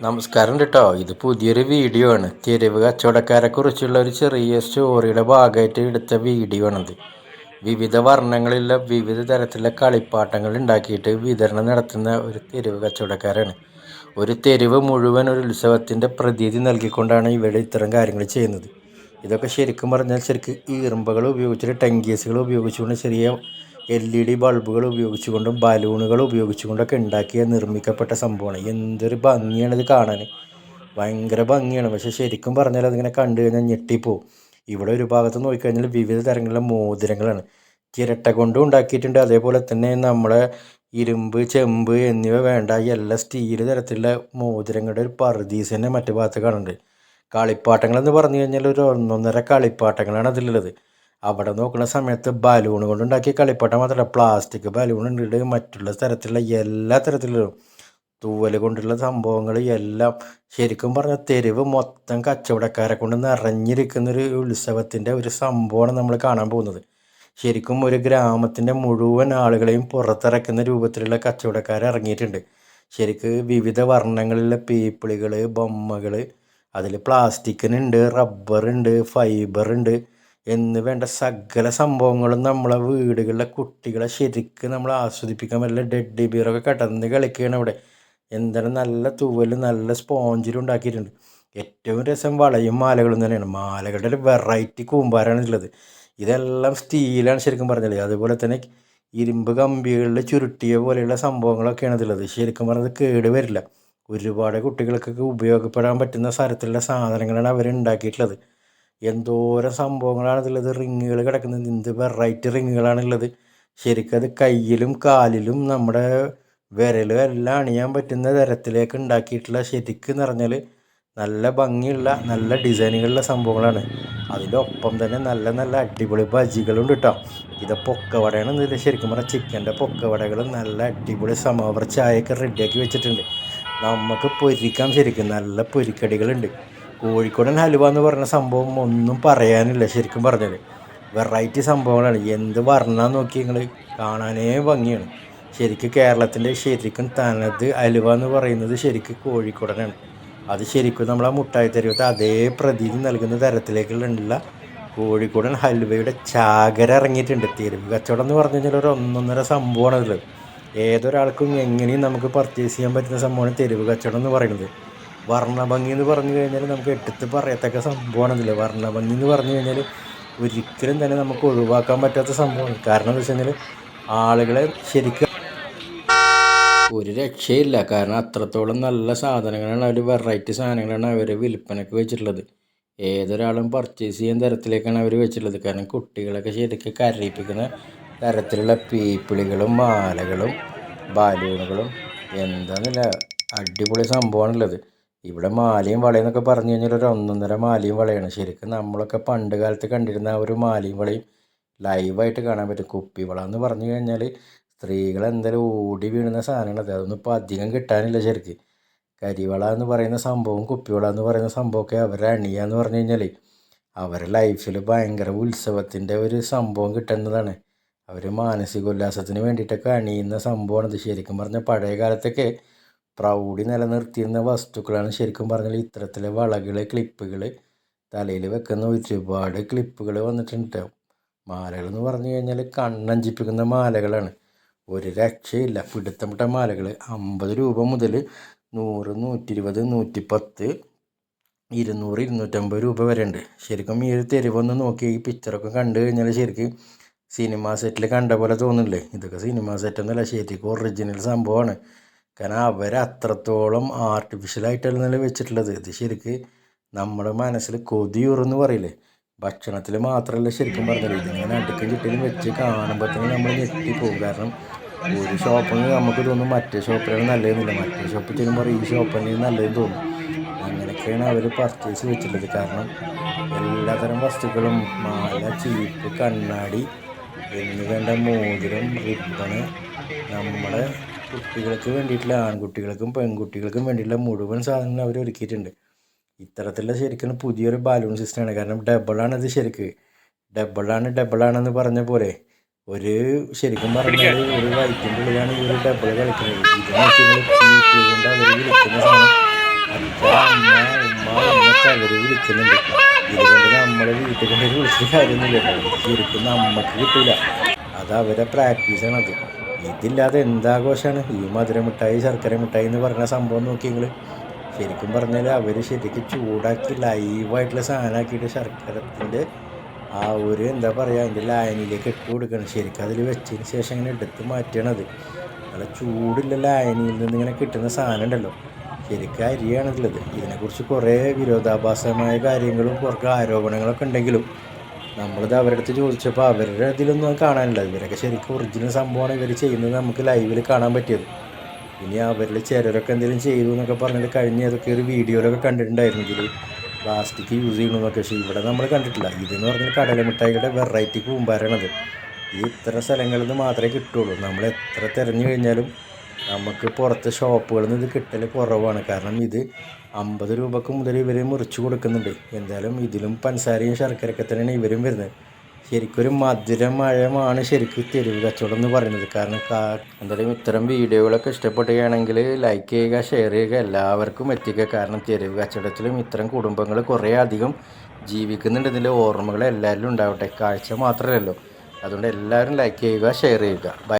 നമസ്കാരം കേട്ടോ ഇത് പുതിയൊരു വീഡിയോ ആണ്. തെരുവ് കച്ചവടക്കാരെ കുറിച്ചുള്ള ഒരു ചെറിയ സ്റ്റോറിയുടെ ഭാഗമായിട്ട് എടുത്ത വീഡിയോ ആണത്. വിവിധ വർണങ്ങളിലുള്ള വിവിധ തരത്തിലുള്ള കളിപ്പാട്ടങ്ങൾ ഉണ്ടാക്കിയിട്ട് വിതരണം നടത്തുന്ന ഒരു തെരുവ് കച്ചവടക്കാരാണ്. ഒരു തെരുവ് മുഴുവൻ ഒരു ഉത്സവത്തിന്റെ പ്രതീതി നൽകിക്കൊണ്ടാണ് ഇവിടെ ഇത്തരം കാര്യങ്ങൾ ചെയ്യുന്നത്. ഇതൊക്കെ ശരിക്കും പറഞ്ഞാൽ ശരിക്കും ഈർമ്പകൾ ഉപയോഗിച്ചിട്ട് ടെങ്കീസുകൾ ഉപയോഗിച്ചുകൊണ്ട് ചെറിയ എൽ ഇ ഡി ബൾബുകൾ ഉപയോഗിച്ചുകൊണ്ടും ബലൂണുകൾ ഉപയോഗിച്ചുകൊണ്ടൊക്കെ ഉണ്ടാക്കിയ നിർമ്മിക്കപ്പെട്ട സംഭവമാണ്. എന്തൊരു ഭംഗിയാണ് ഇത് കാണാൻ. ഭയങ്കര ഭംഗിയാണ്. പക്ഷെ ശരിക്കും പറഞ്ഞാൽ അതിങ്ങനെ കണ്ടു കഴിഞ്ഞാൽ ഞെട്ടിപ്പോവും ഇവിടെ ഒരു ഭാഗത്ത് നോക്കിക്കഴിഞ്ഞാൽ വിവിധ തരങ്ങളിലെ മോതിരങ്ങളാണ്. ചിരട്ട കൊണ്ടും ഉണ്ടാക്കിയിട്ടുണ്ട്. അതേപോലെ തന്നെ നമ്മളെ ഇരുമ്പ് ചെമ്പ് എന്നിവ വേണ്ട എല്ലാ സ്റ്റീൽ തരത്തിലുള്ള മോതിരങ്ങളുടെ ഒരു പർദീസ് തന്നെ മറ്റു ഭാഗത്ത് കാണുന്നുണ്ട്. കളിപ്പാട്ടങ്ങളെന്ന് പറഞ്ഞു കഴിഞ്ഞാൽ ഒരു ഒന്നൊന്നര കളിപ്പാട്ടങ്ങളാണ് അതിലുള്ളത്. അവിടെ നോക്കുന്ന സമയത്ത് ബലൂൺ കൊണ്ടുണ്ടാക്കിയ കളിപ്പാട്ടം മാത്രമല്ല പ്ലാസ്റ്റിക് ബലൂൺ ഉണ്ട് മറ്റുള്ള തരത്തിലുള്ള എല്ലാ തരത്തിലും തൂവൽ കൊണ്ടുള്ള സംഭവങ്ങൾ എല്ലാം. ശരിക്കും പറഞ്ഞാൽ തെരുവ് മൊത്തം കച്ചവടക്കാരെ കൊണ്ട് നിറഞ്ഞിരിക്കുന്ന ഒരു ഉത്സവത്തിന്റെ ഒരു സംഭവമാണ് നമ്മൾ കാണാൻ പോകുന്നത്. ശരിക്കും ഒരു ഗ്രാമത്തിന്റെ മുഴുവൻ ആളുകളെയും പുറത്തിറക്കുന്ന രൂപത്തിലുള്ള കച്ചവടക്കാർ ഇറങ്ങിയിട്ടുണ്ട്. ശരിക്ക് വിവിധ വർണങ്ങളിലുള്ള പീപ്പിളികൾ ബൊമ്മകൾ അതിൽ പ്ലാസ്റ്റിക്കിനുണ്ട് റബ്ബറുണ്ട് ഫൈബറുണ്ട് എന്ന് വേണ്ട സകല സംഭവങ്ങളും നമ്മളെ വീടുകളിലെ കുട്ടികളെ ശരിക്കും നമ്മൾ ആസ്വദിപ്പിക്കാൻ പറ്റില്ല. ഡെഡ് ബീറൊക്കെ കിടന്ന് കളിക്കുകയാണ് അവിടെ എന്താണ് നല്ല തൂവൽ നല്ല സ്പോഞ്ചിലും ഉണ്ടാക്കിയിട്ടുണ്ട്. ഏറ്റവും രസം വളയും മാലകളും തന്നെയാണ്. മാലകളുടെ ഒരു വെറൈറ്റി കൂമ്പാരാണ് ഉള്ളത് ഇതെല്ലാം സ്റ്റീലാണ് ശരിക്കും പറഞ്ഞത് അതുപോലെ തന്നെ ഇരുമ്പ് കമ്പികളിൽ ചുരുട്ടിയ പോലെയുള്ള സംഭവങ്ങളൊക്കെയാണ് ഇതിലുള്ളത്. ശരിക്കും പറഞ്ഞത് കേട് വരില്ല. ഒരുപാട് കുട്ടികൾക്കൊക്കെ ഉപയോഗപ്പെടാൻ പറ്റുന്ന തരത്തിലുള്ള സാധനങ്ങളാണ് അവർ ഉണ്ടാക്കിയിട്ടുള്ളത്. എന്തോരം സംഭവങ്ങളാണ് ഇതിലുള്ളത് റിങ്ങുകൾ കിടക്കുന്നത്. എന്ത് വെറൈറ്റി റിങ്ങുകളാണുള്ളത്. ശരിക്കും അത് കയ്യിലും കാലിലും നമ്മുടെ വിരലും എല്ലാം അണിയാൻ പറ്റുന്ന തരത്തിലേക്ക് ഉണ്ടാക്കിയിട്ടുള്ള ശരിക്കും പറഞ്ഞാൽ നല്ല ഭംഗിയുള്ള നല്ല ഡിസൈനുകളുള്ള സംഭവങ്ങളാണ്. അതിലൊപ്പം തന്നെ നല്ല നല്ല അടിപൊളി ബജികളുണ്ട് കേട്ടോ. ഇത് പൊക്കവടയാണ് ഇതിൽ ശരിക്കും പറഞ്ഞാൽ ചിക്കന്റെ പൊക്കവടകൾ നല്ല അടിപൊളി സമാവർ ചായയൊക്കെ റെഡിയാക്കി വെച്ചിട്ടുണ്ട്. നമുക്ക് പൊരിക്കാം ശരിക്കും. നല്ല പൊരിക്കടികളുണ്ട്. കോഴിക്കോടൻ ഹലുവ എന്ന് പറഞ്ഞ സംഭവം ഒന്നും പറയാനില്ല ശരിക്കും പറഞ്ഞത് വെറൈറ്റി സംഭവങ്ങളാണ്. എന്ത് പറഞ്ഞാൽ നോക്കി നിങ്ങൾ കാണാനേ ഭംഗിയാണ്. ശരിക്കും കേരളത്തിന്റെ ശരിക്കും തനത് അലുവ എന്ന് പറയുന്നത് ശരിക്കും കോഴിക്കോടനാണ്. അത് ശരിക്കും നമ്മൾ ആ മുട്ടായി തെരുവത്തെ അതേ പ്രതീതി നൽകുന്ന തരത്തിലേക്കുള്ള കോഴിക്കോടൻ ഹൽവയുടെ ചാകര ഇറങ്ങിയിട്ടുണ്ട്. തെരുവ് കച്ചവടം എന്ന് പറഞ്ഞു കഴിഞ്ഞാൽ ഒരു ഒന്നൊന്നര സംഭവമാണ് അതിൽ ഏതൊരാൾക്കും എങ്ങനെയും നമുക്ക് പർച്ചേസ് ചെയ്യാൻ പറ്റുന്ന സംഭവമാണ് തെരുവ് കച്ചവടം എന്ന് പറയുന്നത്. വർണഭംഗി എന്ന് പറഞ്ഞു കഴിഞ്ഞാൽ നമുക്ക് എടുത്ത് പറയത്തക്ക സംഭവമാണെന്നില്ല വർണഭംഗി എന്ന് പറഞ്ഞു കഴിഞ്ഞാൽ ഒരിക്കലും തന്നെ നമുക്ക് ഒഴിവാക്കാൻ പറ്റാത്ത സംഭവമാണ്. കാരണം എന്താ വെച്ച് കഴിഞ്ഞാൽ ആളുകളെ ശരിക്കും ഒരു രക്ഷയില്ല. കാരണം അത്രത്തോളം നല്ല സാധനങ്ങളാണ് അവർ വെറൈറ്റി സാധനങ്ങളാണ് അവർ വിൽപ്പനയ്ക്ക് വെച്ചിട്ടുള്ളത്. ഏതൊരാളും പർച്ചേസ് ചെയ്യുന്ന തരത്തിലേക്കാണ് അവർ വെച്ചിട്ടുള്ളത്. കാരണം കുട്ടികളൊക്കെ ശരിക്കും കരയിപ്പിക്കുന്ന തരത്തിലുള്ള പീപ്പിളികളും മാലകളും ബാലൂണുകളും എന്താന്നില്ല അടിപൊളി സംഭവമാണുള്ളത്. ഇവിടെ മാലയും വളയും എന്നൊക്കെ പറഞ്ഞു കഴിഞ്ഞാൽ ഒരു ഒന്നൊന്നര മാലയും വളയാണ്. ശരിക്കും നമ്മളൊക്കെ പണ്ട് കാലത്ത് കണ്ടിരുന്ന ആ ഒരു മാലയും വളയും ലൈവായിട്ട് കാണാൻ പറ്റും. കുപ്പിവള എന്ന് പറഞ്ഞു കഴിഞ്ഞാൽ സ്ത്രീകൾ എന്തായാലും ഓടി വീഴുന്ന സാധനങ്ങളത് അതൊന്നും ഇപ്പോൾ അധികം കിട്ടാനില്ല ശരിക്ക്. കരിവള എന്ന് പറയുന്ന സംഭവം കുപ്പിവള എന്ന് പറയുന്ന സംഭവമൊക്കെ അവരെ അണിയുക എന്ന് പറഞ്ഞു കഴിഞ്ഞാൽ അവരുടെ ലൈഫിൽ ഭയങ്കര ഉത്സവത്തിന്റെ ഒരു സംഭവം കിട്ടുന്നതാണ്. അവർ മാനസികോല്ലാസത്തിന് വേണ്ടിയിട്ടൊക്കെ അണിയുന്ന സംഭവമാണിത്. ശരിക്കും പറഞ്ഞാൽ പഴയ കാലത്തൊക്കെ പ്രൗഢി നിലനിർത്തിയിരുന്ന വസ്തുക്കളാണ് ശരിക്കും പറഞ്ഞാൽ ഇത്തരത്തിലെ വളകൾ ക്ലിപ്പുകൾ തലയിൽ വെക്കുന്ന ഒരുപാട് ക്ലിപ്പുകൾ വന്നിട്ടുണ്ട്. മാലകൾ എന്ന് പറഞ്ഞു കഴിഞ്ഞാൽ കണ്ണഞ്ചിപ്പിക്കുന്ന മാലകളാണ്. ഒരു രക്ഷയില്ല. പിടുത്തമിട്ട മാലകൾ അമ്പത് രൂപ മുതൽ നൂറ് നൂറ്റി ഇരുപത് നൂറ്റി പത്ത് ഇരുന്നൂറ് ഇരുന്നൂറ്റമ്പത് രൂപ വരെ ഉണ്ട് ശരിക്കും ഈ ഒരു തെരുവൊന്ന് നോക്കി ഈ പിക്ചറൊക്കെ കണ്ടു കഴിഞ്ഞാൽ ശരിക്കും സിനിമ സെറ്റിൽ കണ്ട പോലെ തോന്നുന്നില്ലേ ഇതൊക്കെ സിനിമ സെറ്റൊന്നുമല്ല ശരിക്കും ഒറിജിനൽ സംഭവമാണ്. കാരണം അവർ അത്രത്തോളം ആർട്ടിഫിഷ്യലായിട്ടല്ല വെച്ചിട്ടുള്ളത്. ഇത് ശരിക്ക് നമ്മുടെ മനസ്സിൽ കൊതിയുറെന്ന് പറയില്ലേ? ഭക്ഷണത്തിൽ മാത്രമല്ല ശരിക്കും പറഞ്ഞത്. ഇതിങ്ങനെ അടുക്കും ചുറ്റിലും വെച്ച് കാണുമ്പോൾ തന്നെ നമ്മൾ ഞെട്ടിപ്പോകും. കാരണം ഒരു ഷോപ്പിൽ നിന്ന് നമുക്ക് തോന്നും മറ്റേ ഷോപ്പിലാണ് നല്ലതെന്നില്ല. മറ്റേ ഷോപ്പിൽ ചെല്ലുമ്പോൾ ഈ ഷോപ്പിൽ നല്ലതെന്ന് തോന്നും. അങ്ങനെയൊക്കെയാണ് അവർ പർച്ചേസ് വെച്ചിട്ടുള്ളത്. കാരണം എല്ലാതരം വസ്തുക്കളും മാല ചീപ്പ് കണ്ണാടി എന്ന് വേണ്ട മോതിരം റിബണ് നമ്മുടെ കുട്ടികൾക്ക് വേണ്ടിയിട്ടുള്ള ആൺകുട്ടികൾക്കും പെൺകുട്ടികൾക്കും വേണ്ടിയിട്ടുള്ള മുഴുവൻ സാധനങ്ങൾ അവർ ഒരുക്കിയിട്ടുണ്ട്. ഇത്തരത്തിലുള്ള ശരിക്കും പുതിയൊരു ബാലൂൺ സിസ്റ്റമാണ് കാരണം ഡബിളാണ് ഇത് ശരിക്ക്. ഡബിളാണ് ഡബിളാണെന്ന് പറഞ്ഞ പോലെ ഒരു ശരിക്കും പറഞ്ഞാൽ ഒരു വൈറ്റിന്റെ ഉള്ളിലാണ് ഈ ഒരു ഡബിൾ കളിക്കുന്നത്. ഇതെന്ന് അവർ വിളിക്കുന്ന സാധനം. അവർ വിളിക്കുന്നുണ്ട്. ഇതുകൊണ്ട് നമ്മൾ വീട്ടിൽ കൊണ്ട് വിളിച്ചിട്ട് കാര്യമൊന്നുമില്ല ശരിക്കും നമുക്ക് കിട്ടില്ല അത് അവരെ പ്രാക്ടീസാണത് ഇതില്ലാതെ എന്താഘോഷമാണ് ഈ മധുര മിഠായി ശർക്കര മിഠായി എന്ന് പറഞ്ഞ സംഭവം നോക്കി നിങ്ങൾ ശരിക്കും പറഞ്ഞാൽ അവർ ശരിക്കും ചൂടാക്കി ലൈവായിട്ടുള്ള സാധനമാക്കിയിട്ട് ശർക്കരത്തിന്റെ ആ ഒരു എന്താ പറയുക അതിന്റെ ലായനിയിലേക്ക് ഇട്ട് കൊടുക്കണം. ശരിക്കും അതിൽ വെച്ചതിന് ശേഷം ഇങ്ങനെ എടുത്ത് മാറ്റണത് നല്ല ചൂടുള്ള ലായനിയിൽ നിന്ന് ഇങ്ങനെ കിട്ടുന്ന സാധനം ഉണ്ടല്ലോ. ശരിക്കും അരിയാണുള്ളത് ഇതിനെക്കുറിച്ച് കുറേ വിരോധാഭാസമായ കാര്യങ്ങളും കുറേ ആരോപണങ്ങളൊക്കെ ഉണ്ടെങ്കിലും നമ്മളിത് അവരുടെ അടുത്ത് ചോദിച്ചപ്പോൾ അവരുടെ ഇതിലൊന്നും കാണാനില്ല. ഇവരൊക്കെ ശരിക്കും ഒറിജിനൽ സംഭവമാണ് ഇവർ ചെയ്യുന്നത് നമുക്ക് ലൈവിൽ കാണാൻ പറ്റിയത്. ഇനി അവരിൽ ചിലരൊക്കെ എന്തെങ്കിലും ചെയ്തു എന്നൊക്കെ പറഞ്ഞിട്ട് കഴിഞ്ഞ ഏതൊക്കെ ഒരു വീഡിയോയിലൊക്കെ കണ്ടിട്ടുണ്ടായിരുന്നു ഇതിൽ പ്ലാസ്റ്റിക് യൂസ് ചെയ്യണമെന്നൊക്കെ പക്ഷേ ഇവിടെ നമ്മൾ കണ്ടിട്ടില്ല. ഇതെന്ന് പറഞ്ഞാൽ കടലമിഠായിയുടെ വെറൈറ്റി കൂമ്പാരണത്. ഈ ഇത്ര സ്ഥലങ്ങളിൽ നിന്ന് മാത്രമേ കിട്ടുള്ളൂ. നമ്മൾ എത്ര തിരഞ്ഞു കഴിഞ്ഞാലും നമുക്ക് പുറത്ത് ഷോപ്പുകളിൽ നിന്ന് ഇത് കിട്ടൽ കുറവാണ്. കാരണം ഇത് അമ്പത് രൂപക്ക് മുതൽ ഇവർ മുറിച്ച് കൊടുക്കുന്നുണ്ട്. എന്തായാലും ഇതിലും പഞ്ചസാരയും ശർക്കരയൊക്കെ തന്നെയാണ് ഇവരും വരുന്നത്. ശരിക്കൊരു മധുരമഴമാണ് ശരിക്കും തെരുവ് കച്ചവടം എന്ന് പറയുന്നത്. കാരണം എന്തായാലും ഇത്തരം വീഡിയോകളൊക്കെ ഇഷ്ടപ്പെടുകയാണെങ്കിൽ ലൈക്ക് ചെയ്യുക ഷെയർ ചെയ്യുക എല്ലാവർക്കും എത്തിക്കുക. കാരണം തെരുവ് കച്ചവടത്തിലും ഇത്തരം കുടുംബങ്ങൾ കുറേ അധികം ജീവിക്കുന്നുണ്ട്. ഇതിന്റെ ഓർമ്മകൾ എല്ലാവരിലും ഉണ്ടാവട്ടെ. കാഴ്ച മാത്രമല്ലല്ലോ. അതുകൊണ്ട് എല്ലാവരും ലൈക്ക് ചെയ്യുക ഷെയർ ചെയ്യുക. ബൈ